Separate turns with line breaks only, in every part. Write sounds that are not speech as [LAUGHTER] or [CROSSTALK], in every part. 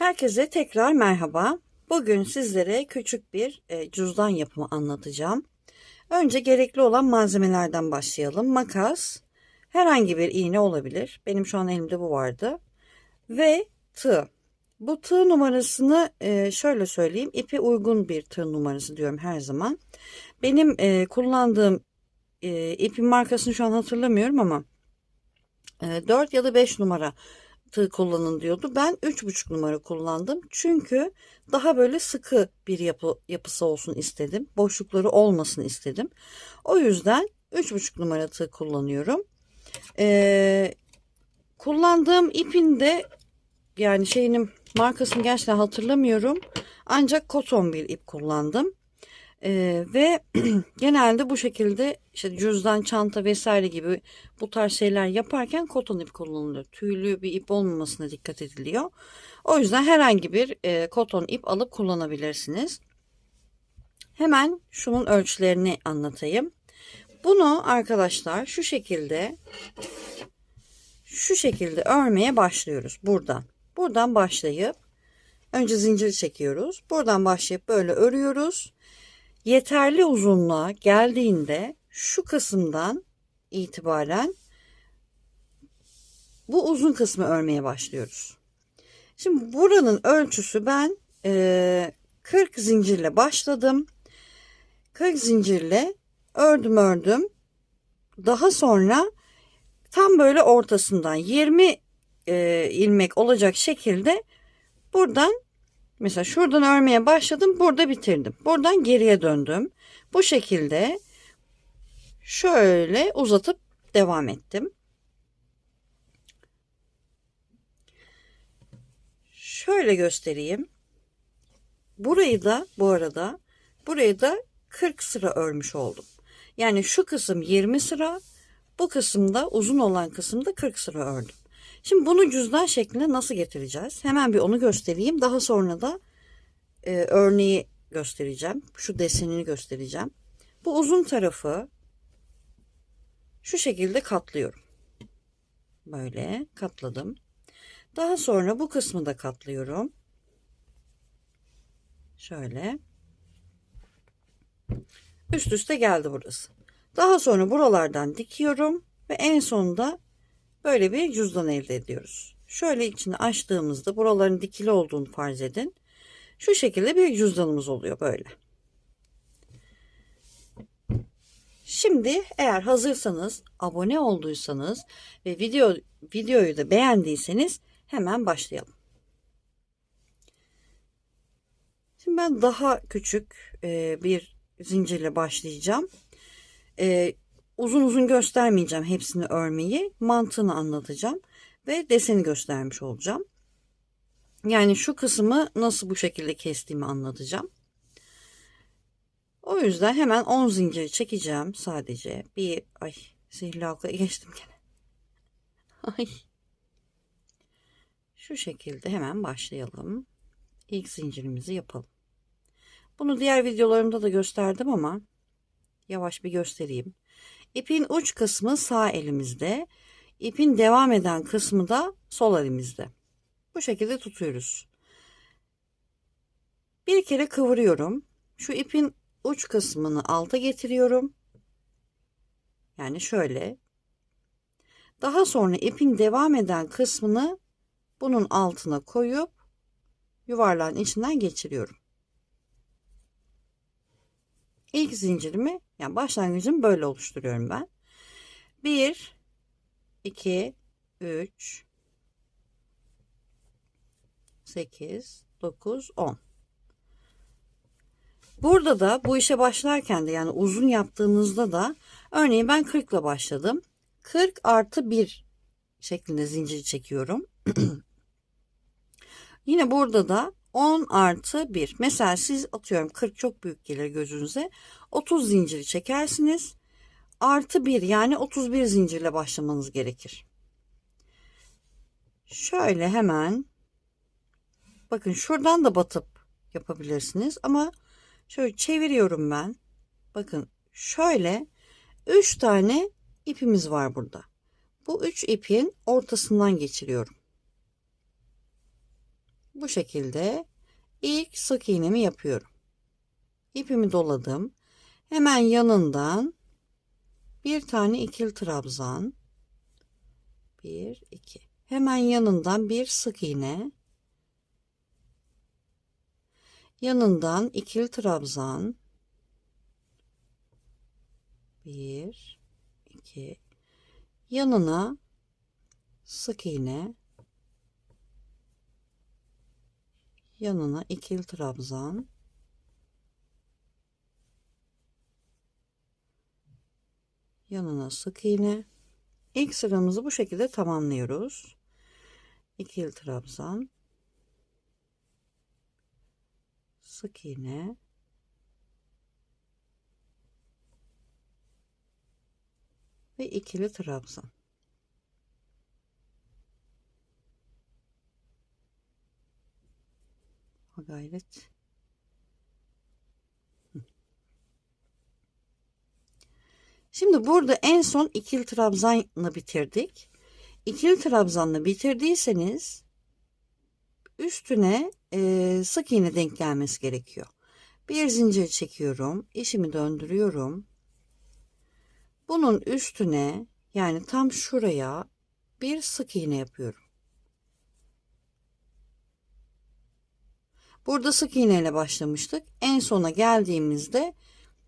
Herkese tekrar merhaba. Bugün sizlere küçük bir e, cüzdan yapımı anlatacağım. Önce gerekli olan malzemelerden başlayalım. Makas, herhangi bir iğne olabilir. Benim şu an elimde bu vardı. Ve tığ. Bu tığ numarasını e, şöyle söyleyeyim. İpe uygun bir tığ numarası diyorum her zaman. Benim e, kullandığım ipin markasını şu an hatırlamıyorum ama e, 4 ya da 5 numara tığ kullanın diyordu. Ben 3,5 numara kullandım. Çünkü daha böyle sıkı bir yapı, yapısı olsun istedim. Boşlukları olmasın istedim. O yüzden 3,5 numara tığ kullanıyorum. Ee, kullandığım ipin de yani şeyinin markasını gerçekten hatırlamıyorum. Ancak koton bir ip kullandım. Ee, ve [CLEARS THROAT] genelde bu şekilde işte cüzdan, çanta vesaire gibi bu tarz şeyler yaparken koton ip kullanılıyor. Tüylü bir ip olmamasına dikkat ediliyor. O yüzden herhangi bir e, koton ip alıp kullanabilirsiniz. Hemen şunun ölçülerini anlatayım. Bunu arkadaşlar şu şekilde şu şekilde örmeye başlıyoruz buradan. Buradan başlayıp önce zincir çekiyoruz. Buradan başlayıp böyle örüyoruz yeterli uzunluğa geldiğinde şu kısımdan itibaren bu uzun kısmı örmeye başlıyoruz. Şimdi buranın ölçüsü ben e, 40 zincirle başladım. 40 zincirle ördüm ördüm. Daha sonra tam böyle ortasından 20 e, ilmek olacak şekilde buradan Mesela şuradan örmeye başladım. Burada bitirdim. Buradan geriye döndüm. Bu şekilde şöyle uzatıp devam ettim. Şöyle göstereyim. Burayı da bu arada burayı da 40 sıra örmüş oldum. Yani şu kısım 20 sıra, bu kısımda uzun olan kısımda 40 sıra ördüm. Şimdi bunu cüzdan şekline nasıl getireceğiz? Hemen bir onu göstereyim. Daha sonra da e, örneği göstereceğim. Şu desenini göstereceğim. Bu uzun tarafı şu şekilde katlıyorum. Böyle katladım. Daha sonra bu kısmı da katlıyorum. Şöyle. Üst üste geldi burası. Daha sonra buralardan dikiyorum ve en sonunda böyle bir cüzdan elde ediyoruz. Şöyle içini açtığımızda buraların dikili olduğunu farz edin. Şu şekilde bir cüzdanımız oluyor böyle. Şimdi eğer hazırsanız, abone olduysanız ve video videoyu da beğendiyseniz hemen başlayalım. Şimdi ben daha küçük bir zincirle başlayacağım. Uzun uzun göstermeyeceğim hepsini örmeyi. Mantığını anlatacağım ve deseni göstermiş olacağım. Yani şu kısmı nasıl bu şekilde kestiğimi anlatacağım. O yüzden hemen 10 zincir çekeceğim sadece. Bir ay sihirli halkaya geçtim gene. [LAUGHS] Ay. Şu şekilde hemen başlayalım. İlk zincirimizi yapalım. Bunu diğer videolarımda da gösterdim ama yavaş bir göstereyim. İpin uç kısmı sağ elimizde. İpin devam eden kısmı da sol elimizde. Bu şekilde tutuyoruz. Bir kere kıvırıyorum. Şu ipin uç kısmını alta getiriyorum. Yani şöyle. Daha sonra ipin devam eden kısmını bunun altına koyup yuvarlağın içinden geçiriyorum. İlk zincirimi yani başlangıcımı böyle oluşturuyorum ben. 1 2 3 8, 9, 10. Burada da bu işe başlarken de yani uzun yaptığınızda da örneğin ben 40 ile başladım. 40 artı 1 şeklinde zincir çekiyorum. [CLEARS THROAT] Yine burada da 10 artı 1. Mesela siz atıyorum 40 çok büyük gelir gözünüze. 30 zinciri çekersiniz. Artı 1 yani 31 zincirle başlamanız gerekir. Şöyle hemen Bakın şuradan da batıp yapabilirsiniz ama şöyle çeviriyorum ben. Bakın şöyle 3 tane ipimiz var burada. Bu 3 ipin ortasından geçiriyorum. Bu şekilde ilk sık iğnemi yapıyorum. İpimi doladım. Hemen yanından bir tane ikili trabzan. Bir, iki. Hemen yanından bir sık iğne. Yanından ikili trabzan. Bir, iki. Yanına sık iğne. Yanına ikili trabzan. Yanına sık iğne. İlk sıramızı bu şekilde tamamlıyoruz. İkili trabzan. Sık iğne. Ve ikili trabzan. Gayret. Şimdi burada en son ikili trabzanla bitirdik. İkili trabzanla bitirdiyseniz üstüne e, sık iğne denk gelmesi gerekiyor. Bir zincir çekiyorum. işimi döndürüyorum. Bunun üstüne yani tam şuraya bir sık iğne yapıyorum. Burada sık iğne ile başlamıştık. En sona geldiğimizde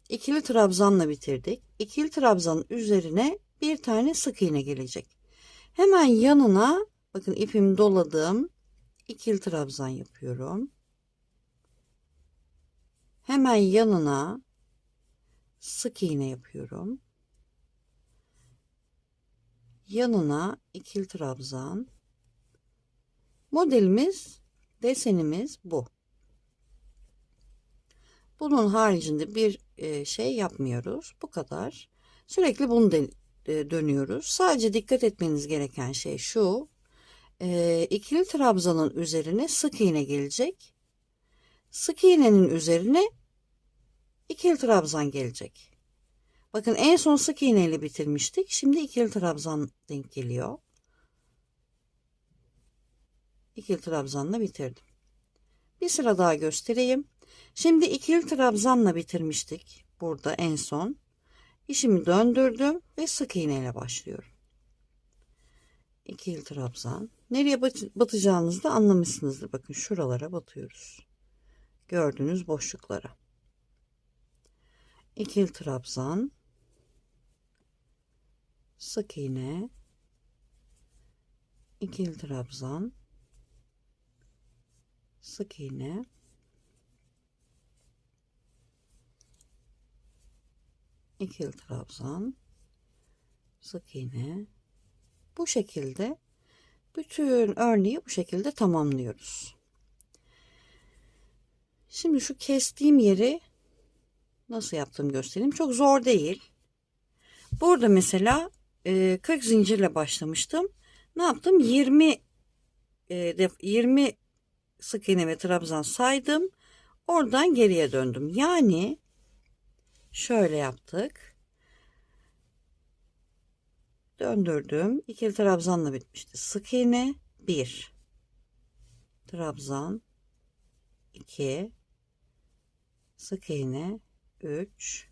ikili trabzanla bitirdik. İkili trabzanın üzerine bir tane sık iğne gelecek. Hemen yanına bakın ipimi doladım. İkili trabzan yapıyorum. Hemen yanına sık iğne yapıyorum. Yanına ikili trabzan. Modelimiz, desenimiz bu. Bunun haricinde bir e, şey yapmıyoruz. Bu kadar. Sürekli bunu dönüyoruz. Sadece dikkat etmeniz gereken şey şu. E, ikili trabzanın üzerine sık iğne gelecek. Sık iğnenin üzerine ikili trabzan gelecek. Bakın en son sık iğne ile bitirmiştik. Şimdi ikili trabzan denk geliyor. İkili trabzanla bitirdim. Bir sıra daha göstereyim. Şimdi ikili trabzanla bitirmiştik. Burada en son. İşimi döndürdüm ve sık iğne ile başlıyorum. İkili trabzan. Nereye batacağınızı da anlamışsınızdır. Bakın şuralara batıyoruz. Gördüğünüz boşluklara. İkili trabzan. Sık iğne. İkili trabzan. Sık iğne. İkili trabzan sık iğne bu şekilde bütün örneği bu şekilde tamamlıyoruz. Şimdi şu kestiğim yeri nasıl yaptığımı göstereyim. Çok zor değil. Burada mesela 40 e, zincirle başlamıştım. Ne yaptım? 20 20 e, sık iğne ve trabzan saydım. Oradan geriye döndüm. Yani şöyle yaptık. Döndürdüm. İkili trabzanla bitmişti. Sık iğne 1 trabzan 2 sık iğne 3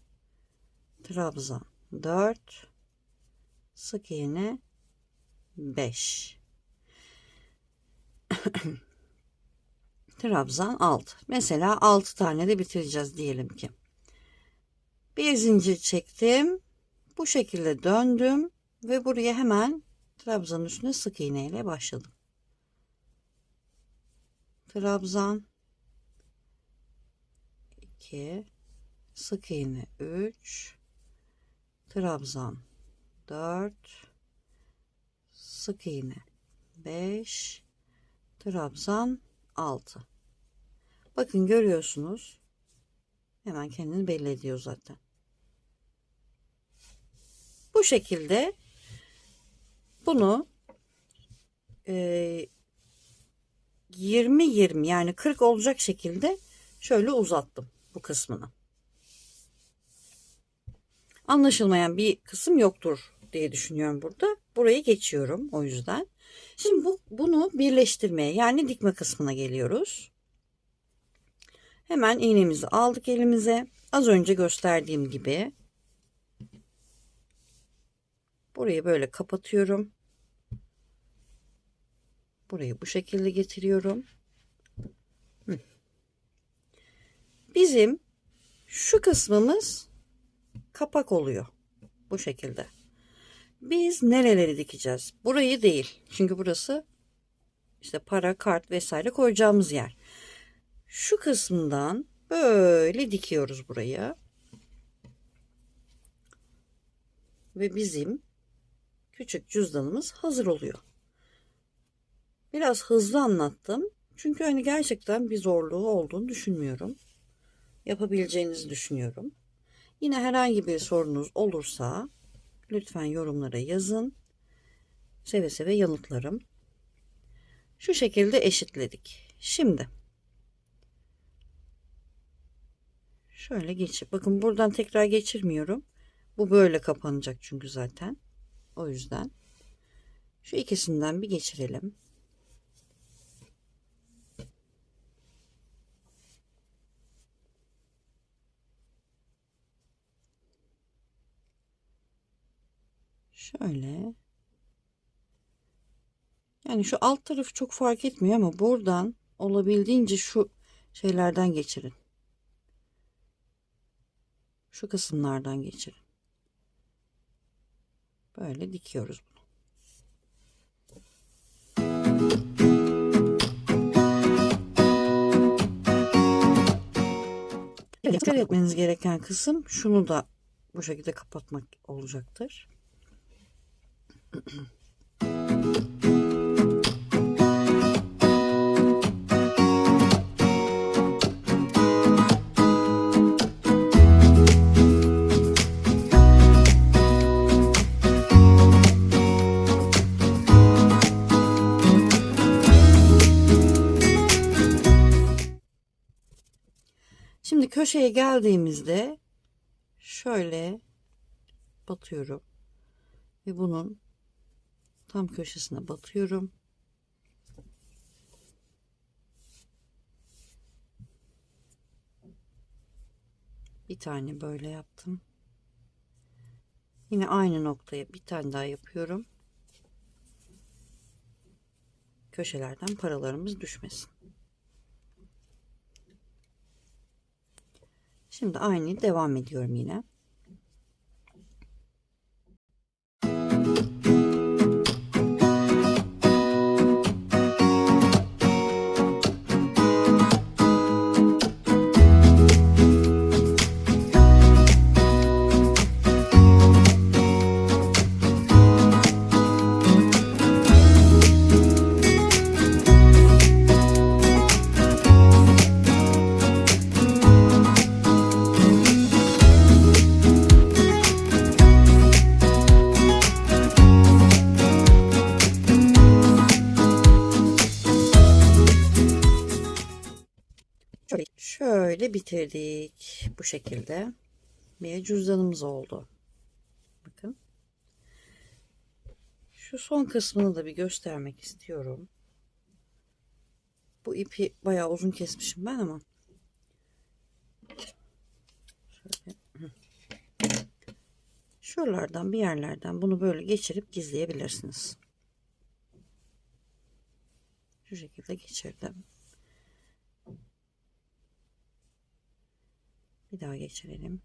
trabzan 4 sık iğne 5 [COUGHS] trabzan 6 mesela 6 tane de bitireceğiz diyelim ki bir zincir çektim. Bu şekilde döndüm ve buraya hemen trabzanın üstüne sık iğne ile başladım. Trabzan. 2 sık iğne 3 trabzan 4 sık iğne 5 trabzan 6 bakın görüyorsunuz. Hemen kendini belli ediyor zaten bu şekilde bunu e, 20 20 yani 40 olacak şekilde şöyle uzattım bu kısmını. Anlaşılmayan bir kısım yoktur diye düşünüyorum burada. Burayı geçiyorum o yüzden. Şimdi bu, bunu birleştirmeye yani dikme kısmına geliyoruz. Hemen iğnemizi aldık elimize. Az önce gösterdiğim gibi burayı böyle kapatıyorum. Burayı bu şekilde getiriyorum. Bizim şu kısmımız kapak oluyor. Bu şekilde. Biz nereleri dikeceğiz? Burayı değil. Çünkü burası işte para, kart vesaire koyacağımız yer. Şu kısmından böyle dikiyoruz burayı. Ve bizim küçük cüzdanımız hazır oluyor. Biraz hızlı anlattım. Çünkü hani gerçekten bir zorluğu olduğunu düşünmüyorum. Yapabileceğinizi düşünüyorum. Yine herhangi bir sorunuz olursa lütfen yorumlara yazın. Seve seve yanıtlarım. Şu şekilde eşitledik. Şimdi şöyle geçip bakın buradan tekrar geçirmiyorum. Bu böyle kapanacak çünkü zaten. O yüzden şu ikisinden bir geçirelim. Şöyle. Yani şu alt tarafı çok fark etmiyor ama buradan olabildiğince şu şeylerden geçirin. Şu kısımlardan geçirin. Böyle dikiyoruz bunu. Dikkat etmeniz gereken kısım şunu da bu şekilde kapatmak olacaktır. [CLEARS THROAT] köşeye geldiğimizde şöyle batıyorum ve bunun tam köşesine batıyorum. Bir tane böyle yaptım. Yine aynı noktaya bir tane daha yapıyorum. Köşelerden paralarımız düşmesin. Şimdi aynı devam ediyorum yine. Şöyle bitirdik. Bu şekilde. Bir cüzdanımız oldu. Bakın. Şu son kısmını da bir göstermek istiyorum. Bu ipi bayağı uzun kesmişim ben ama. Şöyle. Şuralardan bir yerlerden bunu böyle geçirip gizleyebilirsiniz. Şu şekilde geçirdim. Bir daha geçirelim.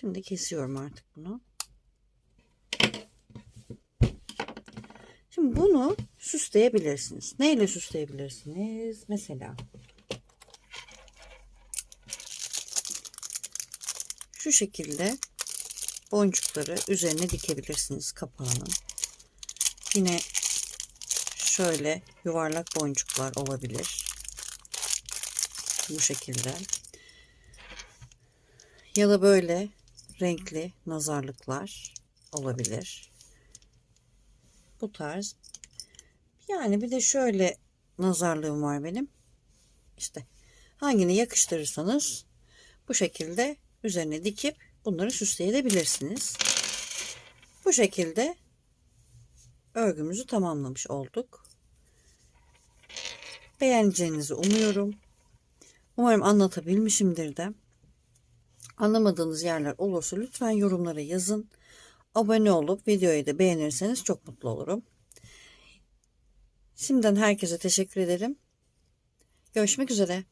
Şimdi kesiyorum artık bunu. Şimdi bunu süsleyebilirsiniz. Neyle süsleyebilirsiniz? Mesela şu şekilde boncukları üzerine dikebilirsiniz kapağının. Yine şöyle yuvarlak boncuklar olabilir. Bu şekilde. Ya da böyle renkli nazarlıklar olabilir. bu tarz. Yani bir de şöyle nazarlığım var benim. İşte hangini yakıştırırsanız bu şekilde üzerine dikip bunları süsleyebilirsiniz. Bu şekilde örgümüzü tamamlamış olduk. Beğeneceğinizi umuyorum. Umarım anlatabilmişimdir de. Anlamadığınız yerler olursa lütfen yorumlara yazın. Abone olup videoyu da beğenirseniz çok mutlu olurum. Şimdiden herkese teşekkür ederim. Görüşmek üzere.